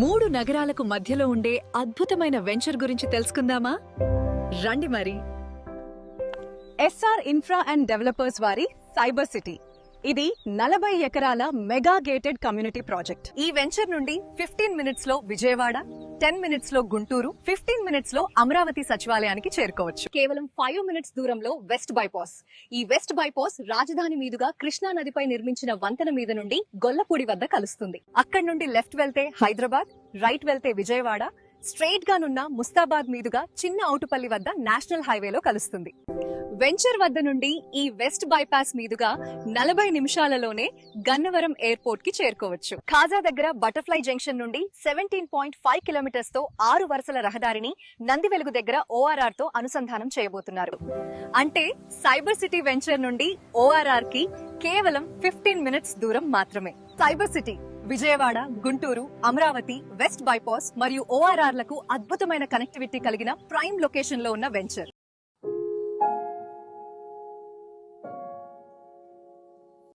మూడు నగరాలకు మధ్యలో ఉండే అద్భుతమైన వెంచర్ గురించి తెలుసుకుందామా? రండి మరి. ఎస్ఆర్ ఇన్ఫ్రా అండ్ డెవలపర్స్ వారి సైబర్ సిటీ. ఇది నలభై ఎకరాల మెగా గేటెడ్ కమ్యూనిటీ ప్రాజెక్ట్. ఈ వెంచర్ నుండి ఫిఫ్టీన్ మినిట్స్లో విజయవాడ టెన్ మినిట్స్లో గుంటూరు ఫిఫ్టీన్ మినిట్స్లో అమరావతి సచివాలయానికి చేరుకోవచ్చు. కేవలం ఫైవ్ మినిట్స్ దూరంలో వెస్ట్ బైపాస్. ఈ వెస్ట్ బైపాస్ రాజధాని మీదుగా కృష్ణా నదిపై నిర్మించిన వంతెన మీద నుండి గొల్లపూడి వద్ద కలుస్తుంది. అక్కడి నుండి లెఫ్ట్ వెళ్తే హైదరాబాద్ రైట్ వెళ్తే విజయవాడ స్ట్రైట్ గానున్న ముస్తాబాద్ మీదుగా చిన్న ఔటుపల్లి వద్ద నేషనల్ హైవేలో కలుస్తుంది. వెంచర్ వద్ద నుండి ఈ వెస్ట్ బైపాస్ మీదుగా నలభై నిమిషాలలోనే గన్నవరం ఎయిర్పోర్ట్కి చేరుకోవచ్చు. ఖాజా దగ్గర బటర్ఫ్లై జంక్షన్ నుండి సెవెంటీన్ పాయింట్ ఫైవ్ కిలోమీటర్స్తో ఆరు వరుసల రహదారిని నందివెలుగు దగ్గర ఓఆర్ఆర్తో అనుసంధానం చేయబోతున్నారు. అంటే సైబర్ సిటీ వెంచర్ నుండి ఓఆర్ఆర్కి కేవలం ఫిఫ్టీన్ మినిట్స్ దూరం మాత్రమే. Cyber city Vijayawada Guntur Amaravati west bypass మరియు ఓఆర్ఆర్లకు అద్భుతమైన కనెక్టివిటీ కలిగిన ప్రైమ్ లొకేషన్లో ఉన్న వెంచర్.